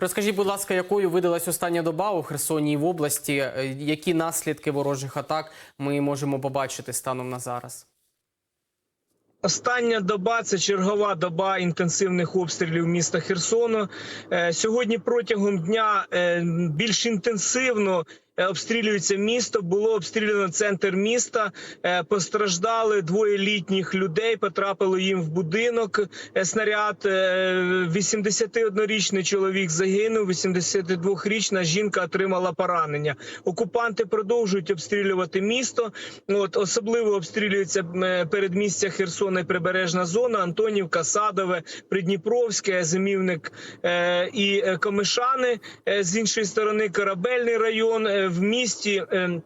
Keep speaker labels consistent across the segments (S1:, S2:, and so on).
S1: Розкажіть, будь ласка, якою видалась остання доба у Херсоні і в області? Е, Які наслідки ворожих атак ми можемо побачити станом на зараз?
S2: Остання доба це чергова доба інтенсивних обстрілів міста Херсону. Е, Сьогодні протягом дня е, більш інтенсивно обстрілюється місто. Було обстріляно центр міста. Е, Постраждали двоє літніх людей. Потрапило їм в будинок. Е, Снаряд Е, 81-річний чоловік загинув. 82-річна жінка отримала поранення. Окупанти продовжують обстрілювати місто. От особливо обстрілюється е, передмістя Херсона і прибережна зона, Антонівка, Садове, Придніпровське, Зимівник е, і е, Комишани. Е, з іншої сторони, корабельний район Е, в місті. е,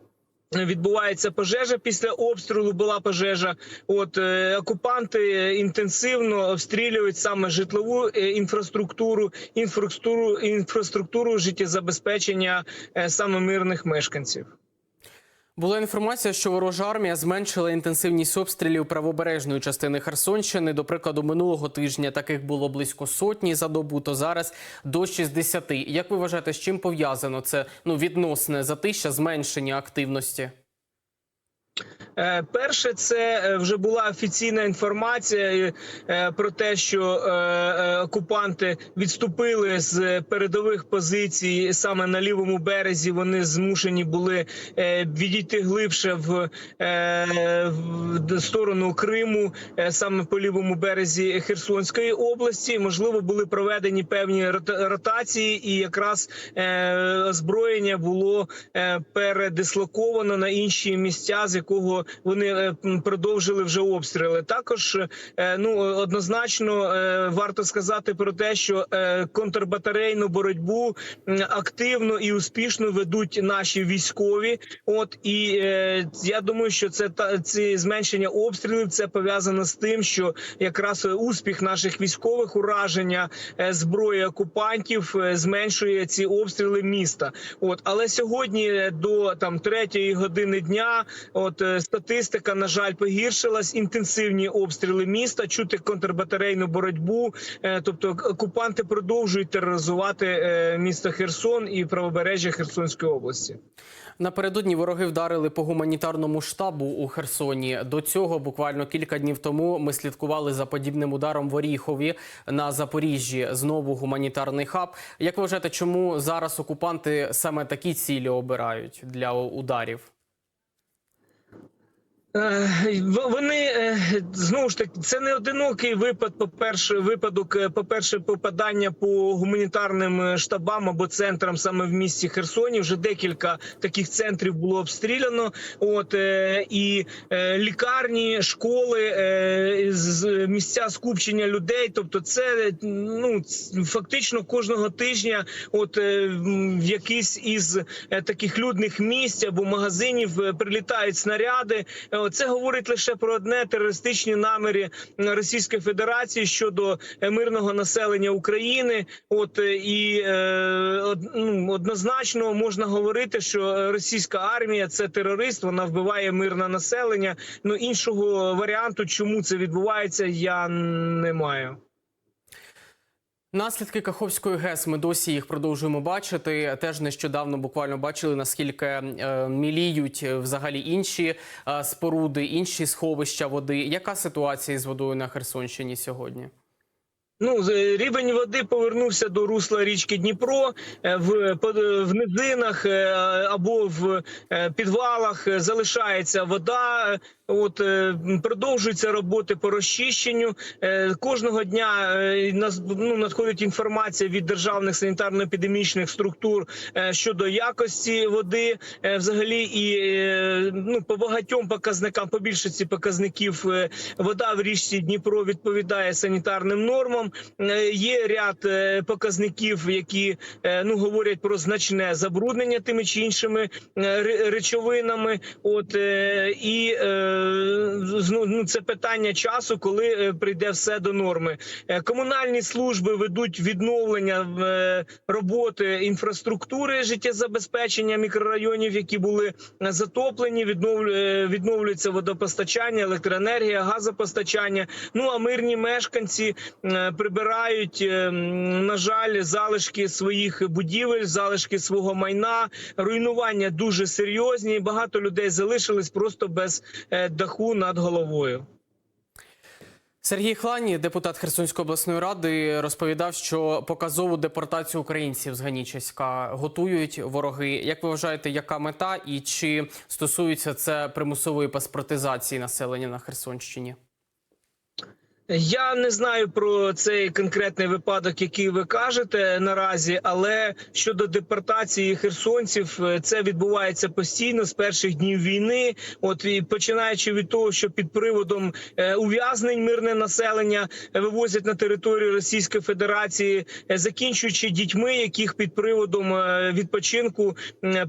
S2: Відбувається пожежа після обстрілу. Була пожежа. От е, окупанти інтенсивно обстрілюють саме житлову е, інфраструктуру, інфраструктуру, інфраструктуру життєзабезпечення е, саме мирних мешканців.
S1: Була інформація, що ворожа армія зменшила інтенсивність обстрілів правобережної частини Херсонщини. До прикладу, минулого тижня таких було близько сотні за добу, то зараз до 60. Як ви вважаєте, з чим пов'язано це ну відносне затища, зменшення активності?
S2: Е, Перше, це е, вже була офіційна інформація е, про те, що окупанти відступили з передових позицій саме на лівому березі. Вони змушені були відійти глибше в, сторону Криму, саме по лівому березі Херсонської області. Можливо, були проведені певні рота- ротації, і якраз озброєння було передислоковано на інші місця, з якого вони е, продовжили вже обстріли. Також е, ну однозначно е, варто сказати про те, що контрбатарейну боротьбу активно і успішно ведуть наші військові. От і я думаю, що це та ці зменшення обстрілів це пов'язано з тим, що якраз успіх наших військових ураження зброї окупантів зменшує ці обстріли міста. От але сьогодні до там третьої години дня, от е, статистика на жаль погіршилась. Інтенсивні обстріли міста, чути контрбатарейну боротьбу. Е, Тобто окупанти продовжують тероризувати е, місто Херсон і правобережжя Херсонської області.
S1: Напередодні вороги вдарили по гуманітарному штабу у Херсоні. До цього буквально кілька днів тому ми слідкували за подібним ударом в Оріхові на Запоріжжі. Знову гуманітарний хаб. Як вважаєте, чому зараз окупанти саме такі цілі обирають для ударів?
S2: Е, Вони е, знову ж таки це не одинокий випад. По перше, випадок, е, по перше, попадання по гуманітарним штабам або центрам саме в місті Херсоні. Вже декілька таких центрів було обстріляно. От і лікарні, школи, з- місця скупчення людей. Тобто, це ну фактично кожного тижня, от в якийсь із таких людних місць або магазинів прилітають снаряди. Це говорить лише про одне терористичні наміри Російської Федерації щодо е, мирного населення України. От е, і е, ну, однозначно можна говорити, що російська армія це терорист. Вона вбиває мирне населення. Ну іншого варіанту, чому це відбувається, я не маю.
S1: Наслідки Каховської ГЕС ми досі їх продовжуємо бачити. Теж нещодавно буквально бачили наскільки е, міліють взагалі інші е, споруди, інші сховища води. Яка ситуація з водою на Херсонщині сьогодні?
S2: Ну, рівень води повернувся до русла річки Дніпро Е, в, в низинах е, або в е, підвалах залишається вода. От продовжуються роботи по розчищенню. Кожного дня ну, надходить інформація від державних санітарно-епідемічних структур щодо якості води. Взагалі, і ну по багатьом показникам, по більшості показників, вода в річці Дніпро відповідає санітарним нормам. Е, Є ряд е, показників, які е, ну говорять про значне забруднення тими чи іншими речовинами. От і е, ну, це питання часу, коли прийде все до норми. Комунальні служби ведуть відновлення роботи інфраструктури життєзабезпечення мікрорайонів, які були затоплені. Відновлю- відновлюється водопостачання, електроенергія, газопостачання. Ну а мирні мешканці прибирають, е, на жаль, залишки своїх будівель, залишки свого майна. Руйнування дуже серйозні. Багато людей залишились просто без е, даху над головою.
S1: Сергій Хлані, депутат Херсонської обласної ради, розповідав, що показову депортацію українців з Ганічеська готують вороги. Як ви вважаєте, яка мета і чи стосується це примусової паспортизації населення на Херсонщині?
S2: Я не знаю про цей конкретний випадок, який ви кажете наразі, але щодо депортації херсонців, е, це відбувається постійно з перших днів війни. От і починаючи від того, що під приводом е, ув'язнень мирне населення е, вивозять на територію Російської Федерації, закінчуючи дітьми, яких під приводом відпочинку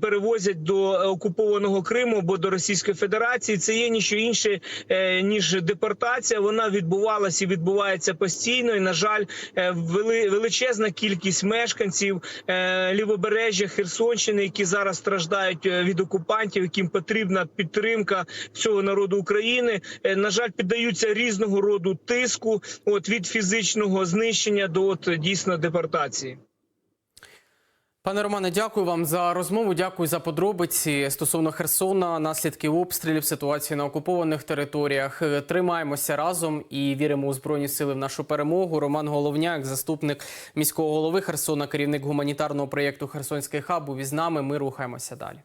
S2: перевозять до окупованого Криму або до Російської Федерації. Це є ніщо інше ніж депортація. Вона відбувалася і відбувається постійно. І на жаль, е, вели, величезна кількість мешканців е, лівобережжя Херсонщини, які зараз страждають е, від окупантів, яким потрібна підтримка всього народу України. На жаль, піддаються різного роду тиску, от від фізичного знищення до от дійсно депортації.
S1: Пане Романе, дякую вам за розмову. Дякую за подробиці стосовно Херсона, наслідків обстрілів, ситуації на окупованих територіях. Е, Тримаємося разом і віримо у збройні сили в нашу перемогу. Роман Головняк, заступник міського голови Херсона, керівник гуманітарного проєкту Херсонський хаб, був із нами. Ми рухаємося далі.